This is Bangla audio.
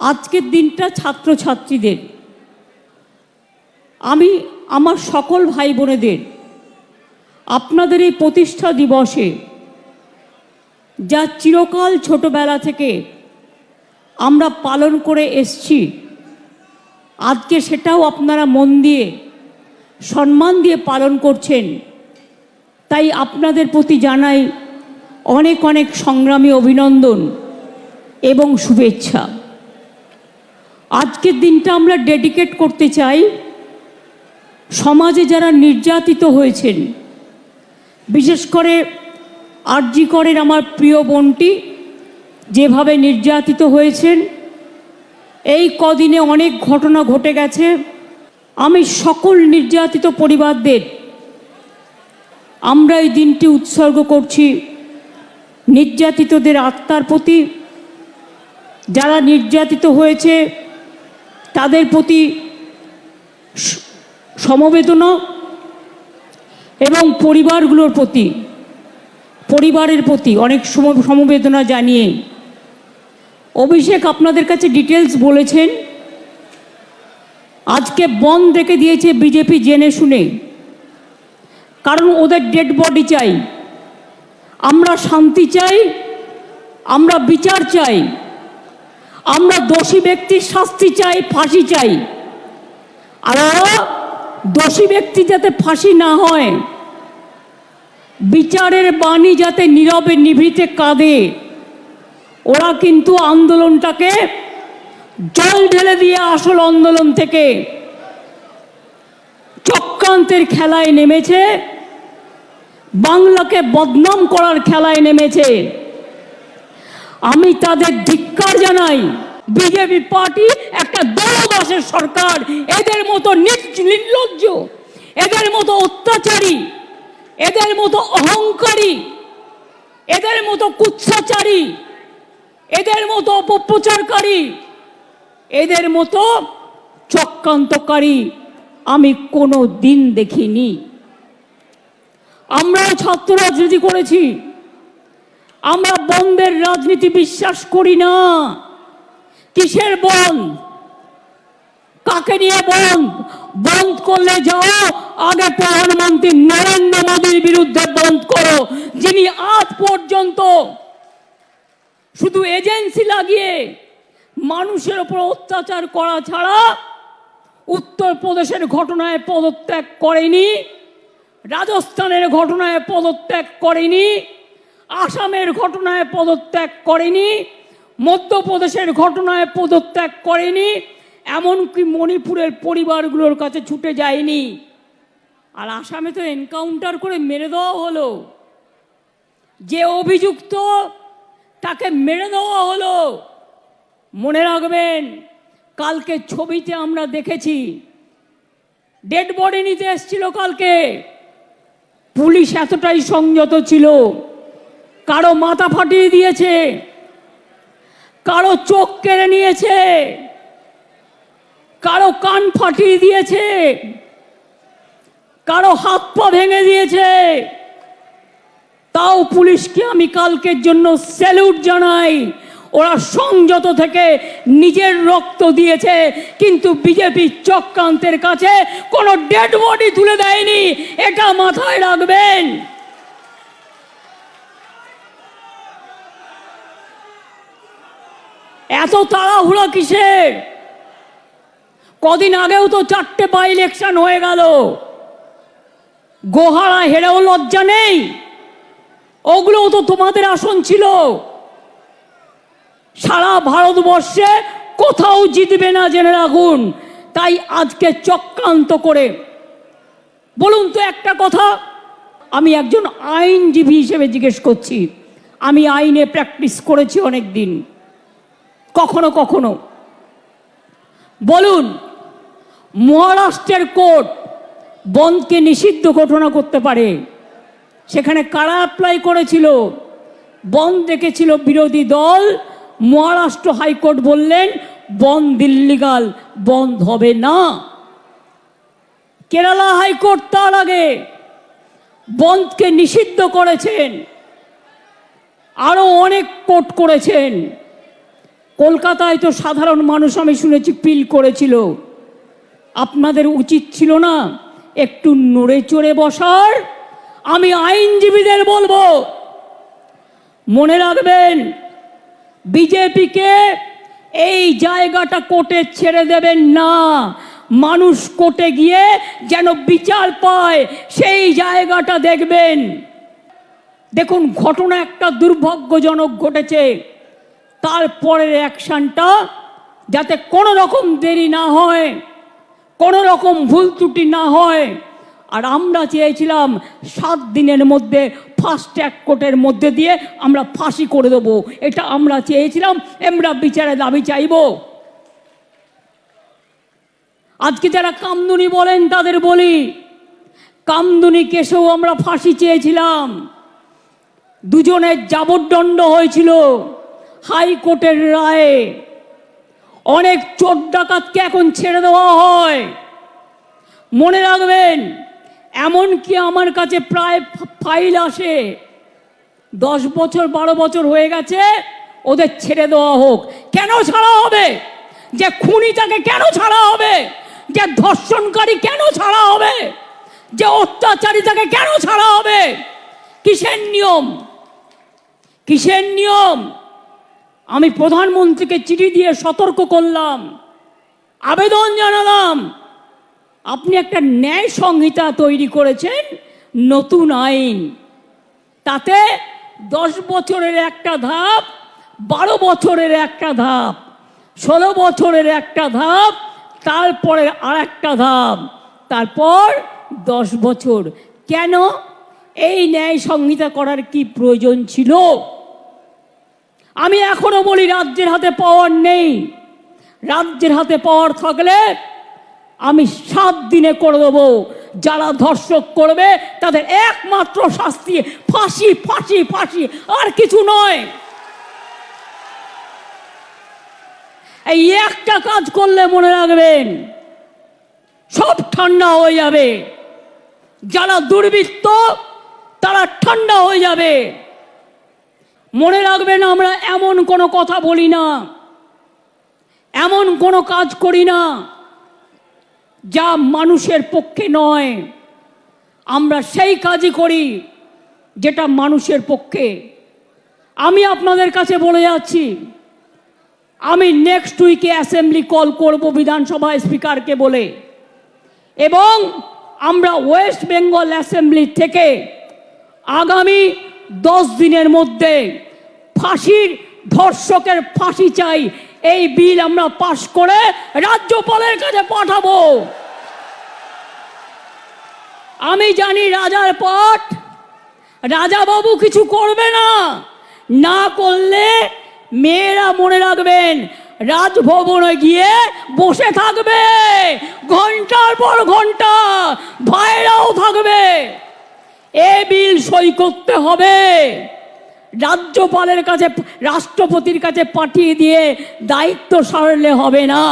আজকের দিনটা ছাত্রছাত্রীদের। আমি, আমার সকল ভাই বোনেদের আপনাদের এই প্রতিষ্ঠা দিবসে যা চিরকাল ছোটবেলা থেকে আমরা পালন করে এসছি, আজকে সেটাও আপনারা মন দিয়ে, সম্মান দিয়ে পালন করছেন। তাই আপনাদের প্রতি জানাই অনেক অনেক সংগ্রামী অভিনন্দন এবং শুভেচ্ছা। আজকের দিনটা আমরা ডেডিকেট করতে চাই সমাজে যারা নির্যাতিত হয়েছেন, বিশেষ করে আরজি করের আমার প্রিয় বোনটি যেভাবে নির্যাতিত হয়েছেন, এই কদিনে অনেক ঘটনা ঘটে গেছে। আমি সকল নির্যাতিত পরিবারদের আমরা এই দিনটি উৎসর্গ করছি নির্যাতিতদের আত্মার প্রতি। যারা নির্যাতিত হয়েছে তাদের প্রতি সমবেদনা এবং পরিবারগুলোর প্রতি, পরিবারের প্রতি অনেক সমবেদনা জানিয়ে অভিষেক আপনাদের কাছে ডিটেলস বলেছেন। আজকে বন্ধ রেখে দিয়েছে বিজেপি জেনে শুনে। কারণ ওদের ডেড বডি চাই। আমরা শান্তি চাই, আমরা বিচার চাই। আমরা দোষী ব্যক্তির শাস্তি চাই, ফাঁসি চাই। আর দোষী ব্যক্তি যাতে ফাঁসি না হয়, বিচারের বাণী যাতে নীরবে নিভৃতে কাঁদে, ওরা কিন্তু আন্দোলনটাকে জল ঢেলে দিয়ে আসল আন্দোলন থেকে চক্রান্তের খেলায় নেমেছে, বাংলাকে বদনাম করার খেলায় নেমেছে। আমি তাদের ধিক্কার জানাই। বিজেপি পার্টি একটা দলবাসের সরকার, এদের মতো নির্লজ্জ, এদের মতো অত্যাচারী, এদের মতো অহংকারী, এদের মতো কুৎসাচারী এদের মতো অপপ্রচারকারী, এদের মতো চক্রান্তকারী আমি কোনো দিন দেখিনি। আমরাও ছাত্র রাজনীতি করেছি। আমরা বন্ধের রাজনীতি বিশ্বাস করি না। কিসের বন্ধ? কাকে নিয়ে বন্ধ? বন্ধ করলে যাও, আগে প্রধানমন্ত্রী নরেন্দ্র মোদীর বিরুদ্ধে বন্ধ করো, যিনি আজ পর্যন্ত শুধু এজেন্সি লাগিয়ে মানুষের ওপর অত্যাচার করা ছাড়া উত্তরপ্রদেশের ঘটনায় পদত্যাগ করেনি, রাজস্থানের ঘটনায় পদত্যাগ করেনি আসামের ঘটনায় পদত্যাগ করেনি, মধ্যপ্রদেশের ঘটনায় পদত্যাগ করেনি, এমনকি মণিপুরের পরিবারগুলোর কাছে ছুটে যায়নি। আর আসামে তো এনকাউন্টার করে মেরে দেওয়া হলো। যে অভিযুক্ত তাকে মেরে দেওয়া হলো, মনে রাখবেন, কালকে ছবিতে আমরা দেখেছি, ডেড বডি নিতে এসেছিল কালকে। পুলিশ এতটাই সংযত ছিল। কারও মাথা ফাটিয়ে দিয়েছে, কারও চোখ কেড়ে নিয়েছে, কারও কান ফাটিয়ে দিয়েছে, কারও হাত পা ভেঙে দিয়েছে। তাও পুলিশকে আমি কালকের জন্য স্যালুট জানাই, ওরা সংযত থেকে নিজের রক্ত দিয়েছে, কিন্তু বিজেপি চক্রান্তের কাছে কোনো ডেড বডি তুলে দেয়নি, এটা মাথায় রাখবেন। এত তাড়াহুড়া কিসের? কদিন আগেও তো চারটে বাই ইলেকশন হয়ে গেল। গোহারা হেরেও লজ্জা নেই। ওগুলোও তো তোমাদের আসন ছিল। সারা ভারতবর্ষে কোথাও জিতবে না জেনে রাখুন। তাই আজকে চক্রান্ত করে। বলুন তো একটা কথা, আমি একজন আইনজীবী হিসেবে জিজ্ঞেস করছি। আমি আইনে প্র্যাকটিস করেছি অনেক দিন কখনো কখনো। বলুন, মহারাষ্ট্রের কোর্ট বন্ধকে নিষিদ্ধ ঘোষণা করতে পারে। সেখানে কারা অ্যাপ্লাই করেছিল? বন্ধ দেখেছিল বিরোধী দল, মহারাষ্ট্র হাইকোর্ট বললেন, বন দিল্লিগাল বন্ধ হবে না। কেরালা হাইকোর্ট তার আগে বন্ধকে নিষিদ্ধ করেছেন। আরও অনেক কোর্ট করেছেন। কলকাতায় তো সাধারণ মানুষ, আমি শুনেছি পিল করেছিল। আপনাদের উচিত ছিল না একটু নড়ে চড়ে বসার? আমি আইনজীবীদের বলব, মনে রাখবেন, বিজেপিকে এই জায়গাটা কোর্টে ছেড়ে দেবেন না। মানুষ কোর্টে গিয়ে যেন বিচার পায়, সেই জায়গাটা দেখবেন। দেখুন, ঘটনা একটা দুর্ভাগ্যজনক ঘটেছে। তারপরের অ্যাকশনটা যাতে কোনো রকম দেরি না হয়, কোনো রকম ভুল ত্রুটি না হয়। আর আমরা চেয়েছিলাম সাত দিনের মধ্যে ফাস্ট ট্র্যাক কোর্টের মধ্যে দিয়ে আমরা ফাঁসি করে দেবো। এটা আমরা চেয়েছিলাম, আমরা বিচারে দাবি চাইব। আজকে যারা কামদুনি বলেন তাদের বলি, কামদুনি কেসেও আমরা ফাঁসি চেয়েছিলাম। দুজনের যাবজ্দণ্ড হয়েছিল। হাইকোর্টের রায়ে অনেক চোর ডাকাতকে এখন ছেড়ে দেওয়া হয়। মনে রাখবেন এমন কি আমার কাছে প্রায় ফাইল আসে, দশ বছর, বারো বছর হয়ে গেছে, ওদের ছেড়ে দেওয়া হোক। কেন ছাড়া হবে? যে খুনি তাকে কেন ছাড়া হবে? যে ধর্ষণকারী কেন ছাড়া হবে? যে অত্যাচারী তাকে কেন ছাড়া হবে? কিসের নিয়ম? কিসের নিয়ম? আমি প্রধানমন্ত্রীকে চিঠি দিয়ে সতর্ক করলাম, আবেদন জানালাম, আপনি একটা ন্যায় সংহিতা তৈরি করেছেন, নতুন আইন। তাতে দশ বছরের একটা ধাপ, বারো বছরের একটা ধাপ, ষোলো বছরের একটা ধাপ, তারপরে আর একটা ধাপ, তারপর দশ বছর। কেন? এই ন্যায় সংহিতা করার কি প্রয়োজন ছিল? আমি এখনও বলি, রাজ্যের হাতে পাওয়ার নেই। রাজ্যের হাতে পাওয়ার থাকলে আমি সাত দিনে করে দেবো। যারা ধর্ষক করবে, তাদের একমাত্র শাস্তি, ফাঁসি ফাঁসি ফাঁসি, আর কিছু নয়। এই একটা কাজ করলে মনে রাখবেন, সব ঠান্ডা হয়ে যাবে। যারা দুর্বৃত্ত, তারা ঠান্ডা হয়ে যাবে। মনে রাখবেন, আমরা এমন কোনো কথা বলি না। এমন কোনো কাজ করি না যা মানুষের পক্ষে নয়। আমরা সেই কাজই করি যেটা মানুষের পক্ষে। আমি আপনাদের কাছে বলে যাচ্ছি, আমি নেক্সট উইকে অ্যাসেম্বলি কল করব বিধানসভা স্পিকারকে বলে। এবং আমরা ওয়েস্ট বেঙ্গল অ্যাসেম্বলি থেকে আগামী দশ দিনের মধ্যে ফাঁসির ধর্ষকের ফাঁসি চাই। এই বিল আমরা পাশ করে রাজ্যপালের কাছে পাঠাবো। আমি জানি রাজার পট রাজাবাবু কিছু করবে না। না করলে মেয়েরা মনে রাখবেন, রাজভবনে গিয়ে বসে থাকবে। ঘণ্টার পর ঘণ্টা ভাইরাও থাকবে। এ বিল সই করতে হবে। রাজ্যপালের কাছে, রাষ্ট্রপতির কাছে পাঠিয়ে দিয়ে দায়িত্ব সারলে হবে না।